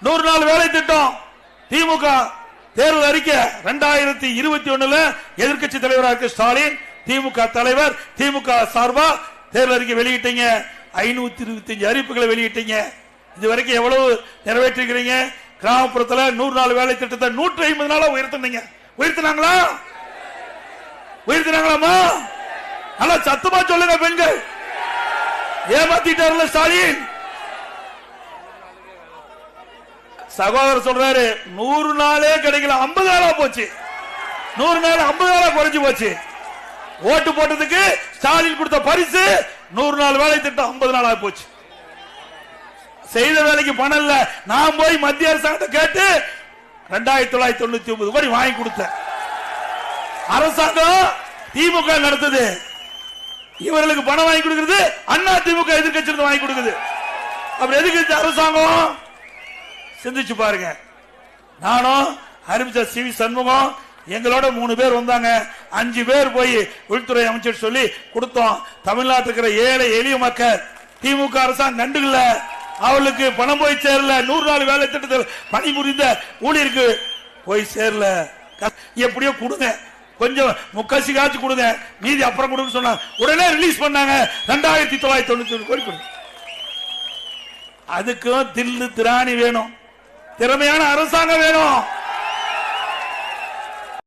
நூறு நாள் வேலை திட்டம். திமுக தேர்தல் அறிக்கை ரெண்டாயிரத்தி இருபத்தி ஒண்ணுல எதிர்க்கட்சி தலைவராக இருக்க ஸ்டாலின். திமுக தலைவர் திமுக சார்பா தேர்தல் அறிக்கை வெளியிட்டீங்க. ஐநூத்தி இருபத்தி அஞ்சு அறிவிப்புகளை வெளியிட்டீங்க. இது வரைக்கும் எவ்வளவு நிறைவேற்றிருக்கிறீங்க? கிராமப்புறத்துல நூறு நாள் வேலை திட்டத்தை நூற்றி ஐம்பது நாளா உயர்த்தினீங்க. உயர்த்தினாங்களா? உயர்த்தினாங்களாமா நல்லா சத்தமா சொல்லுங்க பெண்கள். ஏமாத்திட்டாருல ஸ்டாலின். சகோதரர் சொல்றாரு நூறு நாளே கிடைக்கல ஐம்பது நாளா போச்சு. நூறு நாள் ஐம்பது நாளா குறைஞ்சு போச்சு. ஓட்டு போட்டதுக்கு ஸ்டாலின் கொடுத்த பரிசு நூறு நாள் வேலை திட்டம் ஐம்பது நாளா போச்சு. செய்த வேலைக்கு பணம் இல்ல. நான் போய் மத்திய அரசாங்கத்தை கேட்டு ரெண்டாயிரத்தி தொள்ளாயிரத்தி தொண்ணூத்தி ஒன்பது கோடி வாங்கி கொடுத்தேன். அரசாங்கம் திமுக நடத்துது. இவர்களுக்கு பணம் வாங்கி கொடுக்கிறது அண்ணா திமுக எதிர்கட்சி வாங்கி கொடுக்குது. அப்புறம் எதுக்கு அரசாங்கம்? சிந்திச்சு பாருங்க. நானும் அறிவிச்ச சி வி சண்முகம் எங்களோட மூணு பேர் வந்தாங்க. அஞ்சு பேர் போய் உள்துறை அமைச்சர் சொல்லி கொடுத்தோம். தமிழ்நாட்டில் இருக்கிற ஏழை எளிய மக்கள் திமுக அரசாங்கம் கண்டுகல அவளுக்கு பணம் போய் சேரல. நூறு நாள் வேலை திட்டத்தில் பணிபுரிந்த ஊழியருக்கு போய் சேரல. எப்படியோ கொடுங்க. கொஞ்சம் முக்காசி காய்ச்சி கொடுங்க. மீதி அப்புறம் கொடுங்க சொன்னாங்க உடனே ரிலீஸ் பண்ணாங்க. ரெண்டாயிரத்தி தொள்ளாயிரத்தி தொண்ணூத்தி ஒன்று கோடி அதுக்கும் தில்லு திராணி வேணும். திறமையான அரசாங்கம் வேணும்.